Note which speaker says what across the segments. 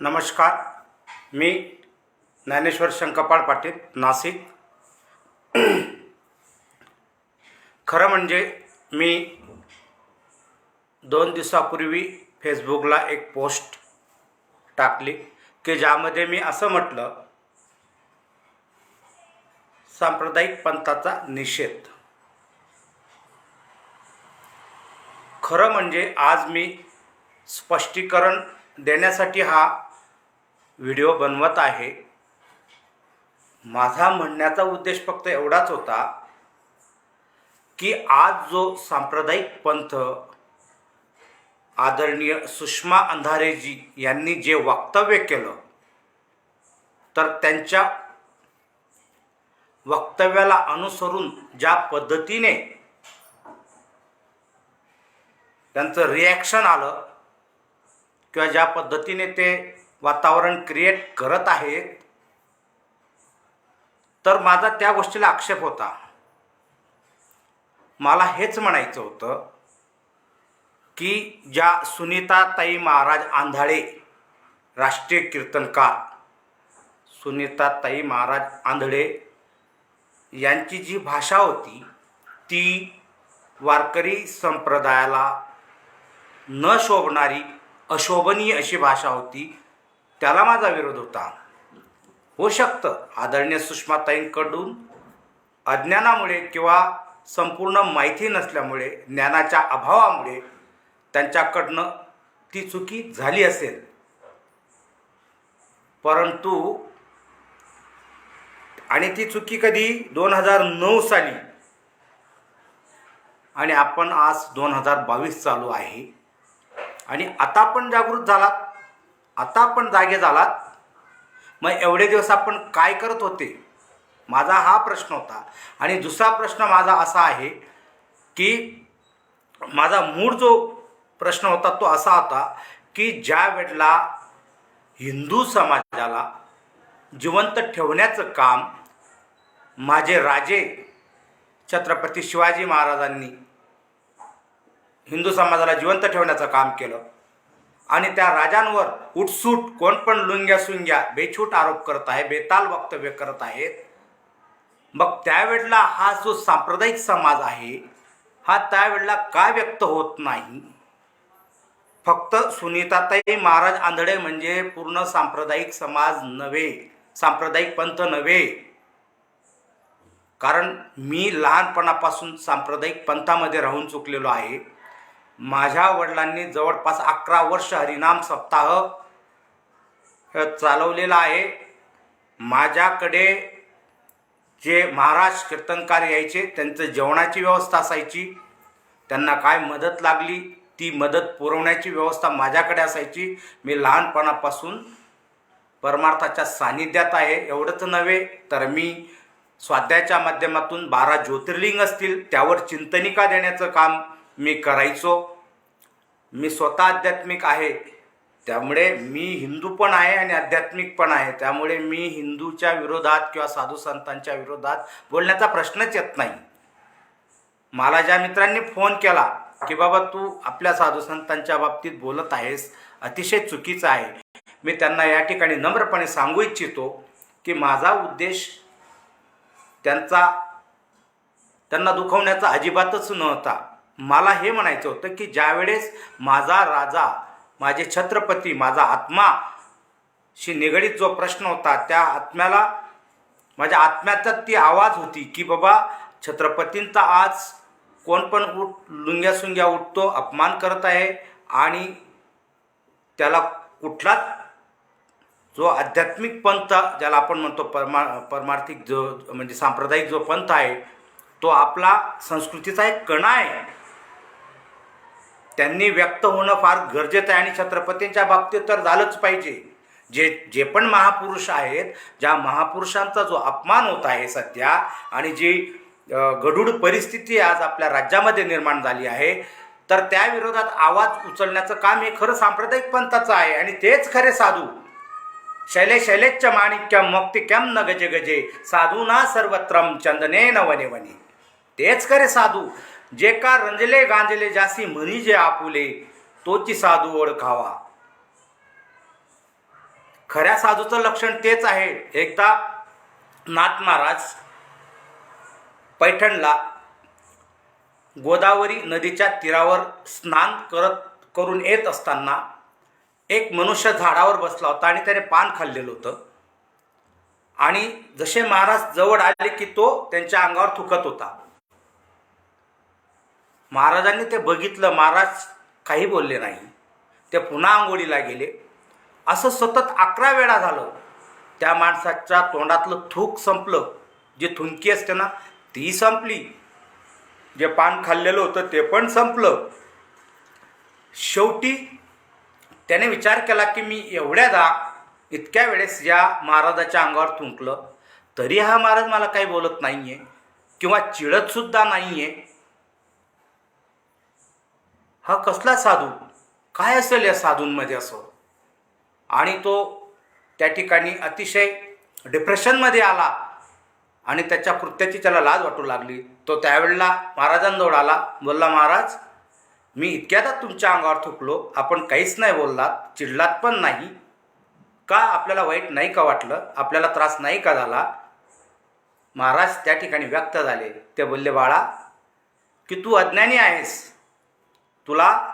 Speaker 1: नमस्कार. मी ज्ञानेश्वर शंकपाळ पाटील नाशिक. खरं म्हणजे मी दोन दिवसापूर्वी फेसबुकला एक पोस्ट टाकली की ज्यामध्ये मी असं म्हटलं सांप्रदायिक पंथाचा निषेध. खरं म्हणजे आज मी स्पष्टीकरण देण्यासाठी हा व्हिडिओ बनवत आहे. माझा म्हणण्याचा उद्देश फक्त एवढाच होता की आज जो सांप्रदायिक पंथ आदरणीय सुषमा अंधारेजी यांनी जे वक्तव्य केलं तर त्यांच्या वक्तव्याला अनुसरून ज्या पद्धतीने त्यांचं रिॲक्शन आलं किंवा ज्या पद्धतीने ते वातावरण क्रिएट करत आहेत तर माझा त्या गोष्टीला आक्षेप होता. मला हेच म्हणायचं होतं की ज्या सुनीताताई महाराज आंधळे राष्ट्रीय कीर्तनकार सुनीताताई महाराज आंधळे यांची जी भाषा होती ती वारकरी संप्रदायाला न शोभणारी अशोभनीय अशी भाषा होती त्याला माझा विरोध होता. होऊ शकतं. आदरणीय सुषमाताईंकडून अज्ञानामुळे किंवा संपूर्ण माहिती नसल्यामुळे ज्ञानाच्या अभावामुळे त्यांच्याकडनं ती चुकी झाली असेल. परंतु आणि ती चुकी कधी? दोन हजार नऊ साली. आणि आपण आज दोन हजार बावीस चालू आहे. आणि आता पण जागृत झालात. आता आपण जागे झालात. मग एवढे दिवस आपण काय करत होते? माझा हा प्रश्न होता. आणि दुसरा प्रश्न माझा असा आहे की माझा मूळ जो प्रश्न होता तो असा होता की ज्या वेळेला हिंदू समाजाला जिवंत ठेवण्याचं काम माझे राजे छत्रपती शिवाजी महाराजांनी हिंदू समाजाला जिवंत ठेवण्याचं काम केलं. आणि त्या राजांवर उठसूट कोण पण लुंग्या सुंग्या बेछूट आरोप करत आहे बेताल वक्तव्य करत आहेत. मग त्यावेळेला हा जो सांप्रदायिक समाज आहे हा त्यावेळेला का व्यक्त होत नाही? फक्त सुनीताताई महाराज आंधळे म्हणजे पूर्ण सांप्रदायिक समाज नव्हे सांप्रदायिक पंथ नव्हे. कारण मी लहानपणापासून सांप्रदायिक पंथामध्ये राहून चुकलेलो आहे. माझ्या वडिलांनी जवळपास अकरा वर्ष हरिनाम सप्ताह चालवलेला आहे. माझ्याकडे जे महाराज कीर्तनकार यायचे त्यांचं जेवणाची व्यवस्था असायची. त्यांना काय मदत लागली ती मदत पुरवण्याची व्यवस्था माझ्याकडे असायची. मी लहानपणापासून परमार्थाच्या सान्निध्यात आहे एवढंच नव्हे तर मी स्वाध्यायाच्या माध्यमातून बारा ज्योतिर्लिंग असतील त्यावर चिंतनिका देण्याचं काम मी करायचो. मी स्वतः आध्यात्मिक आहे. त्यामुळे मी हिंदू पण आहे आणि आध्यात्मिक पण आहे. त्यामुळे मी हिंदूच्या विरोधात किंवा साधू संतांच्या विरोधात बोलण्याचा प्रश्नच येत नाही. मला ज्या मित्रांनी फोन केला की बाबा तू आपल्या साधू संतांच्या बाबतीत बोलत आहेस अतिशय चुकीचं आहे. मी त्यांना या ठिकाणी नम्रपणे सांगू इच्छितो की माझा उद्देश त्यांचा त्यांना दुखवण्याचा अजिबातच नव्हता. मला हे म्हणायचं होतं की ज्यावेळेस माझा राजा माझे छत्रपती माझा आत्मा शी निगडीत जो प्रश्न होता त्या आत्म्याला माझ्या आत्म्याचा ती आवाज होती की बाबा छत्रपतींचा आज कोण पण उठ लुंग्या सुंग्या उठतो अपमान करत आहे आणि त्याला कुठलाच जो आध्यात्मिक पंथ ज्याला आपण म्हणतो परमा परमार्थिक जो म्हणजे सांप्रदायिक जो पंथ आहे तो आपला संस्कृतीचा एक कणा आहे. त्यांनी व्यक्त होणं फार गरजेचं आहे आणि छत्रपतींच्या बाबतीत तर झालंच पाहिजे. जे जे पण महापुरुष आहेत ज्या महापुरुषांचा जो अपमान होत आहे सध्या आणि जी गडूड परिस्थिती आज आपल्या राज्यामध्ये निर्माण झाली आहे तर त्या विरोधात आवाज उचलण्याचं काम हे खरं सांप्रदायिक पंथाचं आहे आणि तेच खरे साधू. शैले शैलेच्च माणिक्यम मोक्तिक्यम न गजे गजे साधू ना सर्वत्रम चंदने न वने वने. तेच खरे साधू. जे का रंजले गांजले जासी म्हणी जे आपुले तोची साधू ओळखावा. खऱ्या साधूचं लक्षण तेच आहे. एकदा नाथ महाराज पैठणला गोदावरी नदीच्या तीरावर स्नान करत करून येत असताना एक मनुष्य झाडावर बसला होता आणि त्याने पान खाल्लेलं होतं. आणि जसे महाराज जवळ आले की तो त्यांच्या अंगावर थुकत होता. महाराजांनी ते बघितलं महाराज काही बोलले नाही. ते पुन्हा आंघोळीला गेले. असं सतत अकरा वेळा झालं. त्या माणसाच्या तोंडातलं थूक संपलं. जी थुंकी असते ना ती संपली. जे पान खाल्लेलं होतं ते पण संपलं. शेवटी त्याने विचार केला की मी एवढ्यादा इतक्या वेळेस या महाराजाच्या अंगावर थुंकलं. तरी हा महाराज मला काही बोलत नाही आहे किंवा चिडतसुद्धा नाही आहे हा कसला साधू? काय असेल या साधूंमध्ये असं? आणि तो त्या ठिकाणी अतिशय डिप्रेशनमध्ये आला आणि त्याच्या कृत्याची त्याला लाज वाटू लागली. तो त्यावेळेला महाराजांजवळ आला. बोलला महाराज मी इतक्यादा तुमच्या अंगावर थुकलो. आपण काहीच नाही बोललात चिडलात पण नाही. का आपल्याला वाईट नाही का वाटलं? आपल्याला त्रास नाही का झाला? महाराज त्या ठिकाणी व्यक्त झाले. ते बोलले बाळा की तू अज्ञानी आहेस. तुला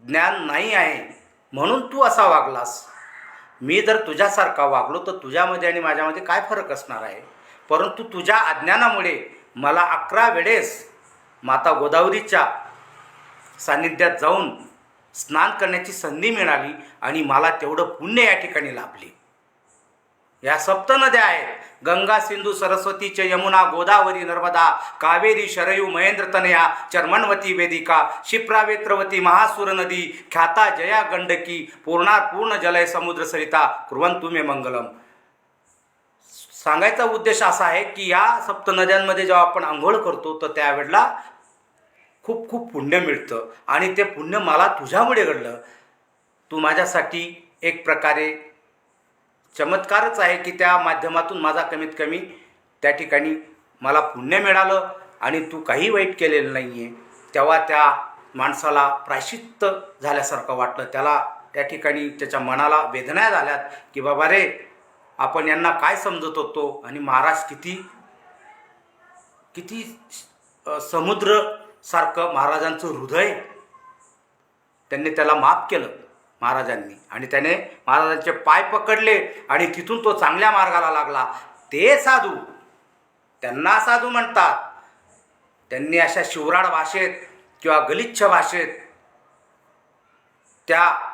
Speaker 1: ज्ञान नाही आहे म्हणून तू असा वागलास. मी जर तुझ्यासारखा वागलो तर तुझ्यामध्ये आणि माझ्यामध्ये काय फरक असणार आहे? परंतु तुझ्या अज्ञानामुळे मला अकरा वेळेस माता गोदावरीच्या सान्निध्यात जाऊन स्नान करण्याची संधी मिळाली आणि मला तेवढं पुण्य या ठिकाणी लाभले. या सप्त नद्या आहेत. गंगा सिंधू सरस्वती च यमुना गोदावरी नर्मदा कावेरी शरयू महेंद्र तनया चर्मणवती वेदिका क्षिप्रावेत्रवती महासूर नदी ख्याता जया गंडकी पूर्णार पूर्ण जलय समुद्र सरिता कुर्वंतु मे मंगलम. सांगायचा उद्देश असा आहे की या सप्त नद्यांमध्ये जेव्हा आपण आंघोळ करतो तर त्यावेळेला खूप खूप पुण्य मिळतं. आणि ते पुण्य मला तुझ्यामुळे घडलं. तू माझ्यासाठी एक प्रकारे चमत्कारच आहे की त्या माध्यमातून माझा कमीत कमी त्या ठिकाणी मला पुण्य मिळालं आणि तू काही वाईट केलेलं नाही आहे तेव्हा त्या माणसाला प्रायश्चित्त झाल्यासारखं वाटलं. त्याला त्या ठिकाणी त्याच्या मनाला वेदना झाल्यात की बाबा रे आपण यांना काय समजत होतो आणि महाराज किती किती समुद्रसारखं महाराजांचं हृदय त्यांनी त्याला माफ केलं. महाराजांनी. आणि त्याने महाराजांचे पाय पकडले आणि तिथून तो चांगल्या मार्गाला लागला. ते साधू त्यांना साधू म्हणतात. त्यांनी अशा शिवराळ भाषेत किंवा गलिच्छ भाषेत त्या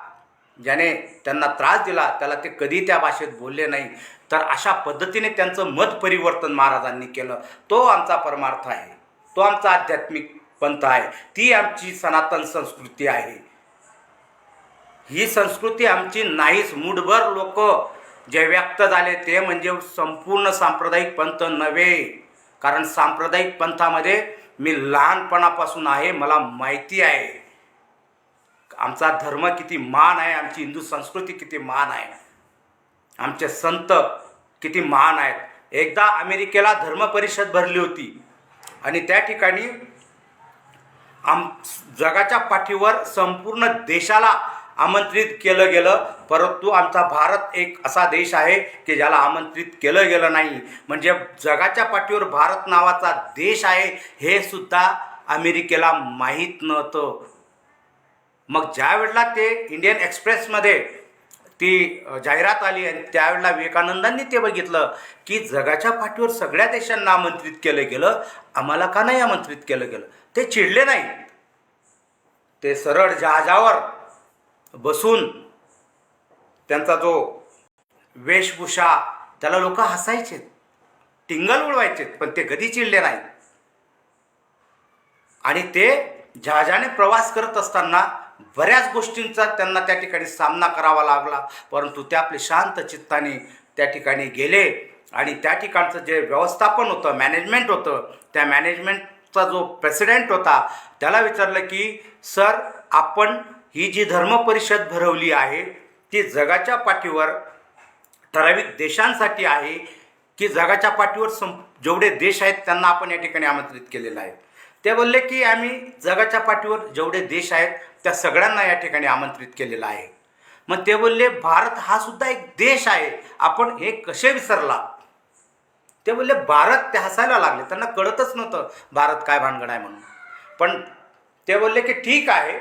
Speaker 1: ज्याने त्यांना त्रास दिला त्याला ते कधी त्या भाषेत बोलले नाही. तर अशा पद्धतीने त्यांचं मत परिवर्तन महाराजांनी केलं. तो आमचा परमार्थ आहे. तो आमचा आध्यात्मिक पंथ आहे. ती आमची सनातन संस्कृती आहे. ही संस्कृती आमची नाहीच. मूठभर लोक जे व्यक्त झाले ते म्हणजे संपूर्ण सांप्रदायिक पंथ नव्हे. कारण सांप्रदायिक पंथामध्ये मी लहानपणापासून आहे मला माहिती आहे. आमचा धर्म किती मान आहे आमची हिंदू संस्कृती किती महान आहे. आमचे संत किती महान आहेत. एकदा अमेरिकेला धर्म परिषद भरली होती आणि त्या ठिकाणी आम जगाच्या पाठीवर संपूर्ण देशाला आमंत्रित केलं गेलं. परंतु आमचा भारत एक असा देश आहे की ज्याला आमंत्रित केलं गेलं नाही. म्हणजे जगाच्या पाठीवर भारत नावाचा देश आहे हे सुद्धा अमेरिकेला माहीत नव्हतं. मग ज्या वेळेला ते इंडियन एक्सप्रेसमध्ये ती जाहिरात आली आणि त्यावेळेला विवेकानंदांनी ते बघितलं की जगाच्या पाठीवर सगळ्या देशांना आमंत्रित केलं गेलं आम्हाला का नाही आमंत्रित केलं गेलं? ते चिडले नाही ते सरळ जहाजावर बसून त्यांचा जो वेशभूषा त्याला लोक हसायचे टिंगल उडवायचे पण ते कधी चिडले नाही आणि ते जहाजाने प्रवास करत असताना बऱ्याच गोष्टींचा त्यांना त्या ठिकाणी सामना करावा लागला परंतु ते आपले शांत चित्ताने त्या ठिकाणी गेले आणि त्या ठिकाणचं जे व्यवस्थापन होतं मॅनेजमेंट होतं त्या मॅनेजमेंटचा जो प्रेसिडेंट होता त्याला विचारलं की सर आपण ही जी धर्मपरिषद भरवली आहे ती जगाच्या पाठीवर ठराविक देशांसाठी आहे की जगाच्या पाठीवर सं जेवढे देश आहेत त्यांना आपण या ठिकाणी आमंत्रित केलेलं आहे. ते बोलले की आम्ही जगाच्या पाठीवर जेवढे देश आहेत त्या सगळ्यांना या ठिकाणी आमंत्रित केलेलं आहे. मग ते बोलले भारत हा सुद्धा एक देश आहे. आपण हे कसे विसरला ते बोलले भारत ते हसायला लागले. त्यांना कळतच नव्हतं भारत काय भानगड आहे म्हणून. पण ते बोलले की ठीक आहे.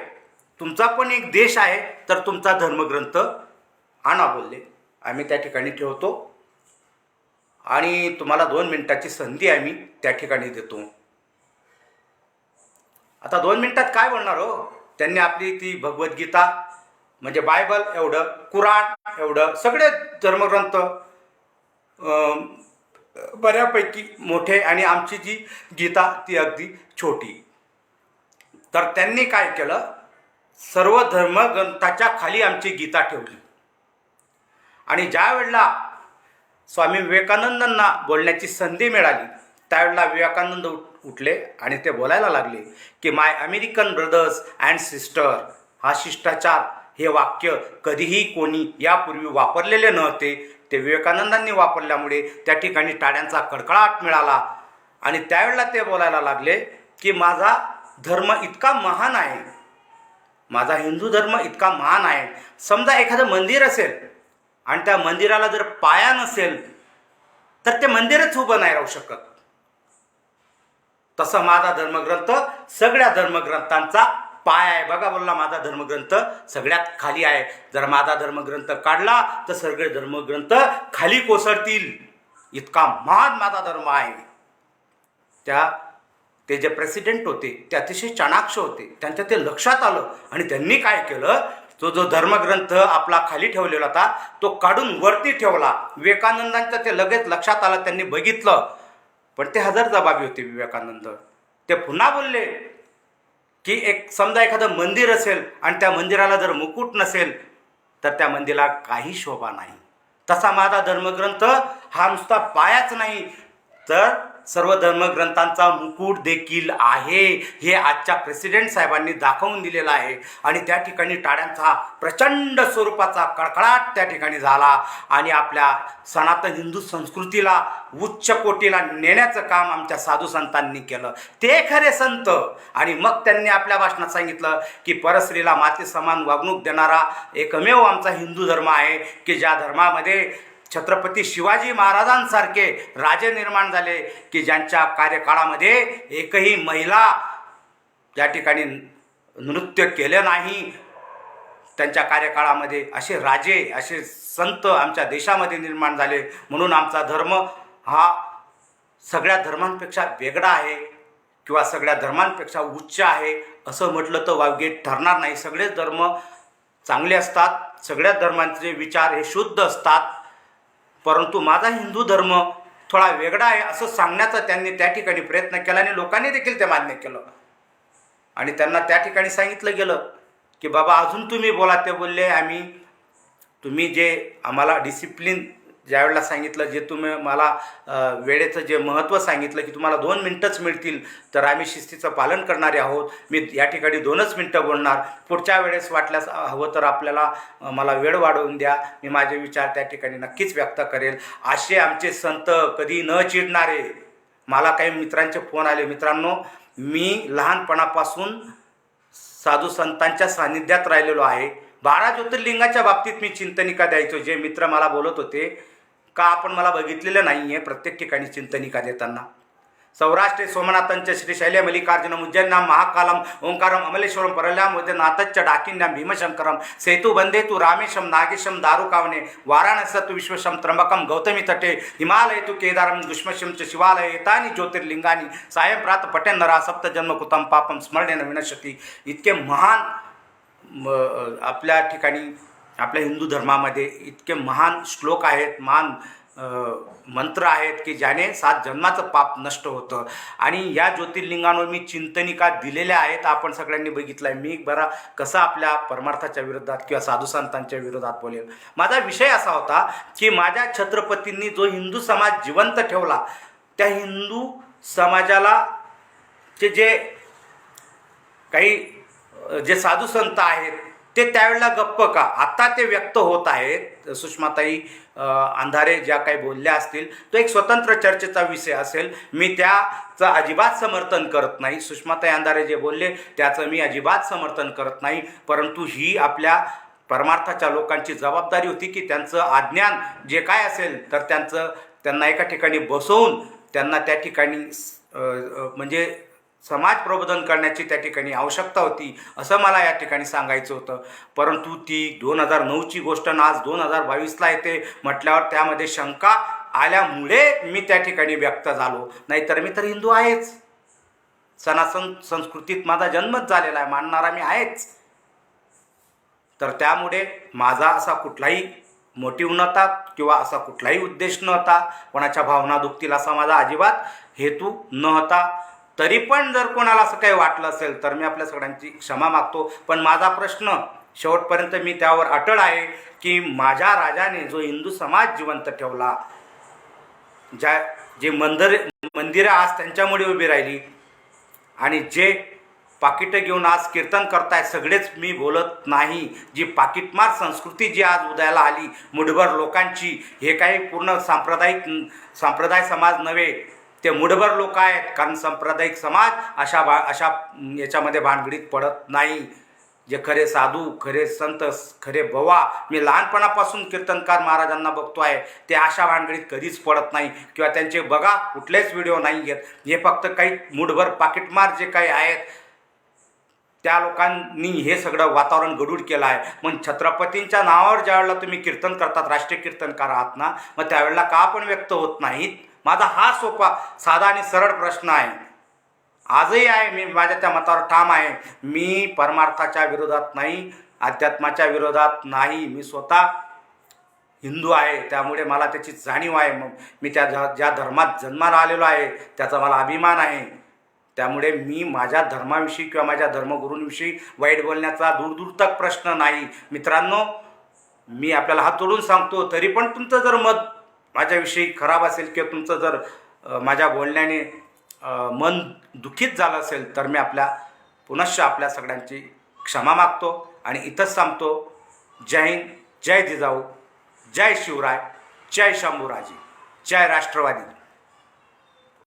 Speaker 1: तुमचा पण एक देश आहे तर तुमचा धर्मग्रंथ आणा बोलले. आम्ही त्या ठिकाणी ठेवतो. आणि तुम्हाला दोन मिनिटाची संधी आम्ही त्या ठिकाणी देतो. आता दोन मिनिटात काय बोलणार हो? त्यांनी आपली ती भगवद्गीता म्हणजे बायबल एवढं कुराण एवढं सगळे धर्मग्रंथ बऱ्यापैकी मोठे आणि आमची जी गीता ती अगदी छोटी. तर त्यांनी काय केलं? सर्व धर्मग्रंथाच्या खाली आमची गीता ठेवली. आणि ज्या वेळेला स्वामी विवेकानंदांना बोलण्याची संधी मिळाली त्यावेळेला विवेकानंद उठ- उठले आणि ते बोलायला लागले की my American brothers and sister हा शिष्टाचार हे वाक्य कधीही कोणी यापूर्वी वापरलेले नव्हते. ते विवेकानंदांनी वापरल्यामुळे त्या ठिकाणी टाळ्यांचा कडकडाट मिळाला. आणि त्यावेळेला ते बोलायला लागले की माझा धर्म इतका महान आहे माझा हिंदू धर्म इतका महान आहे. समजा एखादं मंदिर असेल आणि त्या मंदिराला जर पाया नसेल तर ते मंदिरच उभं नाही राहू शकत. तसं माझा धर्मग्रंथ सगळ्या धर्मग्रंथांचा पाय आहे. बघा बोलला माझा धर्मग्रंथ सगळ्यात खाली आहे. जर माझा धर्मग्रंथ काढला तर सगळे धर्मग्रंथ खाली कोसळतील. इतका महान माझा धर्म आहे. त्या ते जे प्रेसिडेंट होते ते अतिशय चाणाक्ष होते. त्यांच्या ते लक्षात आलं आणि त्यांनी काय केलं? तो जो धर्मग्रंथ आपला खाली ठेवलेला होता तो काढून वरती ठेवला. विवेकानंदांचं ते लगेच लक्षात आलं त्यांनी बघितलं. पण ते हजर जबाबी होते विवेकानंद. ते पुन्हा बोलले की एक समजा एखादं मंदिर असेल आणि त्या मंदिराला जर मुकुट नसेल तर त्या मंदिराला काही शोभा नाही. तसा माझा धर्मग्रंथ हा नुसता पायाच नाही. तर सर्व धर्मग्रंथांचा मुकुट देखील आहे. हे आजच्या प्रेसिडेंट साहेबांनी दाखवून दिलेलं आहे. आणि त्या ठिकाणी टाळ्यांचा प्रचंड स्वरूपाचा कडकडाट त्या ठिकाणी झाला. आणि आपल्या सनातन हिंदू संस्कृतीला उच्च कोटीला नेण्याचं काम आमच्या साधू संतांनी केलं. ते खरे संत. आणि मग त्यांनी आपल्या भाषणात सांगितलं की परस्त्रीला माते समान वागणूक देणारा एकमेव आमचा हिंदू धर्म आहे की ज्या धर्मामध्ये छत्रपती शिवाजी महाराजांसारखे राजे निर्माण झाले की ज्यांच्या कार्यकाळामध्ये एकही महिला या ठिकाणी नृत्य केलं नाही. त्यांच्या कार्यकाळामध्ये असे राजे असे संत आमच्या देशामध्ये निर्माण झाले. म्हणून आमचा धर्म हा सगळ्या धर्मांपेक्षा वेगळा आहे किंवा सगळ्या धर्मांपेक्षा उच्च आहे असं म्हटलं तर वावगे ठरणार नाही. सगळेच धर्म चांगले असतात. सगळ्या धर्मांचे विचार हे शुद्ध असतात. परंतु माझा हिंदू धर्म थोडा वेगळा आहे असं सांगण्याचा त्यांनी त्या ठिकाणी प्रयत्न केला आणि लोकांनी देखील ते मान्य केलं. आणि त्यांना त्या ठिकाणी सांगितलं गेलं की बाबा अजून तुम्ही बोला ते बोलले आम्ही तुम्ही जे आम्हाला डिसिप्लिन ज्यावेळेला सांगितलं जे तुम्ही मला वेळेचं जे महत्त्व सांगितलं की तुम्हाला दोन मिनटंच मिळतील तर आम्ही शिस्तीचं पालन करणारे आहोत. मी या ठिकाणी दोनच मिनटं बोलणार. पुढच्या वेळेस वाटल्यास हवं तर आपल्याला मला वेळ वाढवून द्या. मी माझे विचार त्या ठिकाणी नक्कीच व्यक्त करेल. असे आमचे संत कधी न चिडणारे मला काही मित्रांचे फोन आले. मित्रांनो मी लहानपणापासून साधू संतांच्या सानिध्यात राहिलेलो आहे. बारा ज्योतिर्लिंगाच्या बाबतीत मी चिंतनिका द्यायचो. जे मित्र मला बोलत होते का आपण मला बघितलेलं नाही आहे प्रत्येक ठिकाणी चिंतनिका देताना सौराष्ट्रे सोमनाथांच्या श्री शैल्य मल्लिकार्जुनम उज्जैनाम महाकालम ओंकारम अमलेश्वरम परल्याम नाथच्च डाकिन्याम भीमशंकरम सेतु बंदे तु रामेशम नागेशम दारुकावने वाराणस तु विश्वशम त्र्यंबकम गौतमी तटे हिमालय तु केदारम दुष्मशम च शिवालय एतानी ज्योतिर्लिंगानी सायं प्रात पटेन्नरा सप्तजन्मकृतम पापम स्मरणेन विनशती इतके महान आपल्या ठिकाणी आपल्या हिंदू धर्मामध्ये इतके महान श्लोक आहेत महान मंत्र आहेत की ज्याने सात जन्माचं पाप नष्ट होतं. आणि या ज्योतिर्लिंगांवर मी चिंतनिका दिलेल्या आहेत आपण सगळ्यांनी बघितलं आहे मी बरा कसा आपल्या परमार्थाच्या विरोधात किंवा साधुसंतांच्या विरोधात बोलेल माझा विषय असा होता की माझ्या छत्रपतींनी जो हिंदू समाज जिवंत ठेवला त्या हिंदू समाजाला चे जे काही जे साधुसंत आहेत ते त्यावेळेला गप्प का? आता ते व्यक्त होत आहेत. सुषमाताई अंधारे ज्या काही बोलल्या असतील तो एक स्वतंत्र चर्चेचा विषय असेल. मी त्याचं अजिबात समर्थन करत नाही. सुषमाताई अंधारे जे बोलले त्याचं मी अजिबात समर्थन करत नाही. परंतु ही आपल्या परमार्थाच्या लोकांची जबाबदारी होती की त्यांचं अज्ञान जे काय असेल तर त्यांचं त्यांना एका ठिकाणी बसवून त्यांना त्या ठिकाणी म्हणजे समाज प्रबोधन करण्याची त्या ठिकाणी आवश्यकता होती असं मला या ठिकाणी सांगायचं होतं. परंतु ती दोन हजार नऊची गोष्ट ना आज दोन हजार बावीसला येते म्हटल्यावर त्यामध्ये शंका आल्यामुळे मी त्या ठिकाणी व्यक्त झालो. नाहीतर मी तर हिंदू आहेच. सनातन संस्कृतीत माझा जन्मच झालेला आहे मानणारा मी आहेच. तर त्यामुळे माझा असा कुठलाही मोटिव्ह नव्हता किंवा असा कुठलाही उद्देश नव्हता. कोणाच्या भावना दुखतील असा माझा अजिबात हेतू नव्हता. तरी पण जर कोणाला असं काही वाटलं असेल तर मी आपल्या सगळ्यांची क्षमा मागतो. पण माझा प्रश्न शेवटपर्यंत मी त्यावर अटळ आहे की माझ्या राजाने जो हिंदू समाज जिवंत ठेवला ज्या जे मंदिर मंदिरं आज त्यांच्यामुळे उभी राहिली आणि जे पाकिटं घेऊन आज कीर्तन करताय सगळेच मी बोलत नाही. जी पाकिटमार संस्कृती जी आज उदयाला आली मुठभर लोकांची हे काही पूर्ण सांप्रदायिक सांप्रदाय समाज नव्हे ते मुठभर लोक आहेत. कारण सांप्रदायिक समाज अशा बा अशा याच्यामध्ये भानगडीत पडत नाही. जे खरे साधू खरे संत खरे बवा मी लहानपणापासून कीर्तनकार महाराजांना बघतो आहे. ते अशा भानगडीत कधीच पडत नाही. किंवा त्यांचे बघा कुठलेच व्हिडिओ नाही घेत. हे फक्त काही मुठभर पाकिटमार जे काही आहेत त्या लोकांनी हे सगळं वातावरण गडूड केलं आहे. मग छत्रपतींच्या नावावर ज्यावेळेला तुम्ही कीर्तन करतात राष्ट्रीय कीर्तनकार आहात ना मग त्यावेळेला का पण व्यक्त होत नाहीत? माझा हा सोपा साधा आणि सरळ प्रश्न आहे. आजही आहे मी माझ्या त्या मतावर ठाम आहे. मी परमार्थाच्या विरोधात नाही अध्यात्माच्या विरोधात नाही. मी स्वतः हिंदू आहे त्यामुळे मला त्याची जाणीव आहे. मग मी त्या ज्या ज्या धर्मात जन्माला आलेलो आहे त्याचा मला अभिमान आहे. त्यामुळे मी माझ्या धर्माविषयी किंवा माझ्या धर्मगुरूंविषयी वाईट बोलण्याचा दूरदूर तक प्रश्न नाही. मित्रांनो मी आपल्याला हात तोडून सांगतो तरी पण तुमचं जर मत माझ्याविषयी खराब असेल किंवा तुमचं जर माझ्या बोलण्याने मन दुखीत झालं असेल तर मी आपल्या पुनश्च आपल्या सगळ्यांची क्षमा मागतो आणि इथंच सांगतो जय हिंद जय जिजाऊ जय शिवराय जय शंभूराजी जय राष्ट्रवादी.